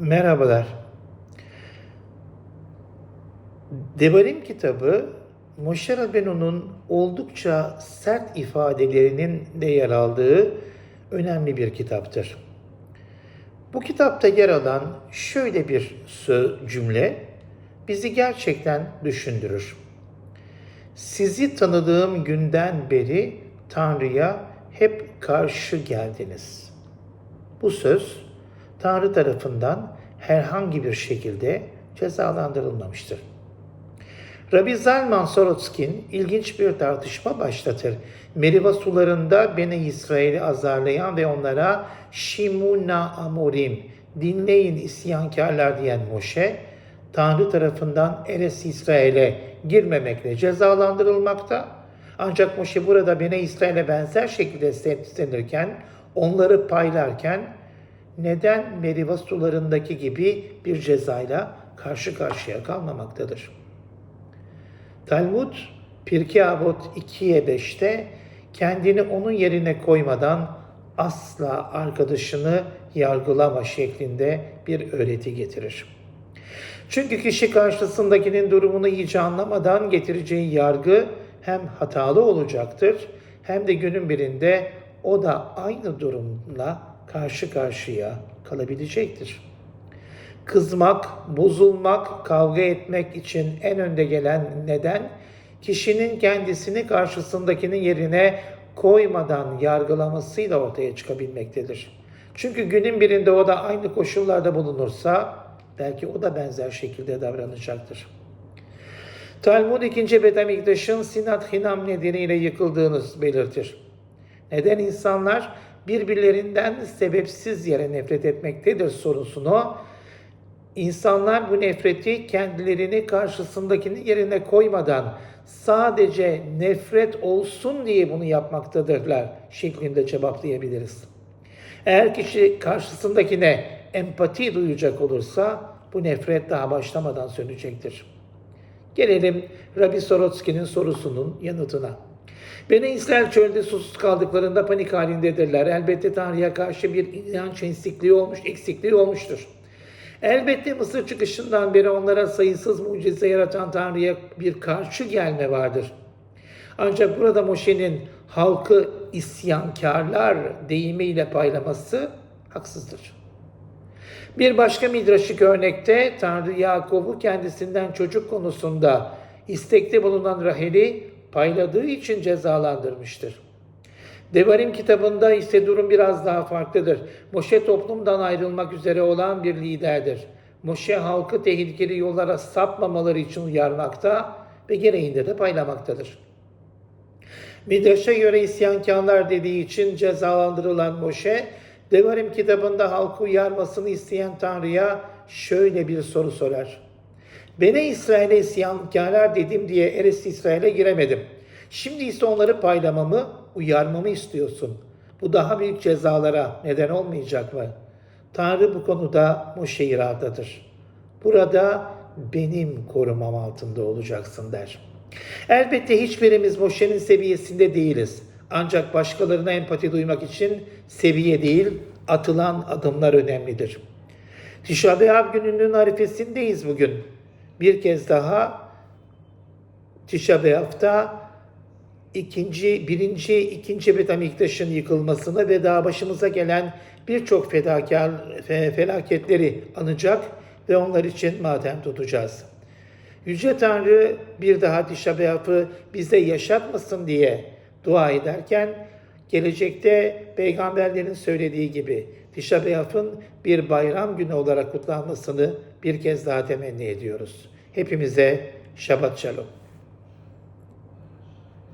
Merhabalar. Devarim kitabı Moshe Rabenu'nun oldukça sert ifadelerinin de yer aldığı önemli bir kitaptır. Bu kitapta yer alan şöyle bir cümle bizi gerçekten düşündürür. Sizi tanıdığım günden beri Tanrı'ya hep karşı geldiniz. Bu söz Tanrı tarafından herhangi bir şekilde cezalandırılmamıştır. Rabbi Zalman Sorotskin ilginç bir tartışma başlatır. Meriva sularında Beni İsrail'i azarlayan ve onlara Şimuna Amorim, dinleyin isyankarlar diyen Moşe, Tanrı tarafından Eres İsrail'e girmemekle cezalandırılmakta. Ancak Moşe burada Beni İsrail'e benzer şekilde seslenirken, onları paylarken neden Meriva sularındaki gibi bir cezayla karşı karşıya kalmamaktadır? Talmud Pirkei Avot 2'ye 5'te kendini onun yerine koymadan asla arkadaşını yargılama şeklinde bir öğreti getirir. Çünkü kişi karşısındakinin durumunu iyice anlamadan getireceği yargı hem hatalı olacaktır hem de günün birinde o da aynı durumla karşı karşıya kalabilecektir. Kızmak, bozulmak, kavga etmek için en önde gelen neden kişinin kendisini karşısındakinin yerine koymadan yargılamasıyla ortaya çıkabilmektedir. Çünkü günün birinde o da aynı koşullarda bulunursa belki o da benzer şekilde davranacaktır. Talmud 2. Betamiktaş'ın Sinat Hinam nedeniyle yıkıldığını belirtir. Neden insanlar birbirlerinden sebepsiz yere nefret etmektedir sorusunu İnsanlar bu nefreti kendilerini karşısındakinin yerine koymadan sadece nefret olsun diye bunu yapmaktadırlar şeklinde cevaplayabiliriz. Eğer kişi karşısındakine empati duyacak olursa bu nefret daha başlamadan sönecektir. Gelelim Rabbi Sorotsky'nin sorusunun yanıtına. Beni İsrail çölde susuz kaldıklarında panik halindedirler. Elbette Tanrı'ya karşı bir inanç eksikliği olmuş, eksikliği olmuştur. Elbette Mısır çıkışından beri onlara sayısız mucize yaratan Tanrı'ya bir karşı gelme vardır. Ancak burada Moşe'nin halkı isyankarlar deyimiyle paylaması haksızdır. Bir başka midraşik örnekte Tanrı Yakov'u kendisinden çocuk konusunda istekte bulunan Rahel'i payladığı için cezalandırmıştır. Devarim kitabında ise durum biraz daha farklıdır. Moşe toplumdan ayrılmak üzere olan bir liderdir. Moşe halkı tehlikeli yollara sapmamaları için uyarmakta ve gereğinde de paylamaktadır. Midraş'a göre isyankarlar dediği için cezalandırılan Moşe, Devarim kitabında halkı uyarmasını isteyen Tanrı'ya şöyle bir soru sorar. Beni İsrail'e isyankarlar dedim diye Eres İsrail'e giremedim. Şimdi ise onları paylamamı, uyarmamı istiyorsun. Bu daha büyük cezalara neden olmayacak mı? Tanrı bu konuda Moşe iradadır. Burada benim korumam altında olacaksın der. Elbette hiçbirimiz Moşe'nin seviyesinde değiliz. Ancak başkalarına empati duymak için seviye değil, atılan adımlar önemlidir. Tişa B'Av gününün arifesindeyiz bugün. Bir kez daha Tişa B'Av'da ikinci, birinci, ikinci Betamiktaş'ın yıkılmasını ve daha başımıza gelen birçok fedakar felaketleri anacak ve onlar için matem tutacağız. Yüce Tanrı bir daha Tişa B'Av'ı bize yaşatmasın diye dua ederken gelecekte peygamberlerin söylediği gibi Tişa B'Av'ın bir bayram günü olarak kutlanmasını bir kez daha temenni ediyoruz. Hepimize Şabat Şalom.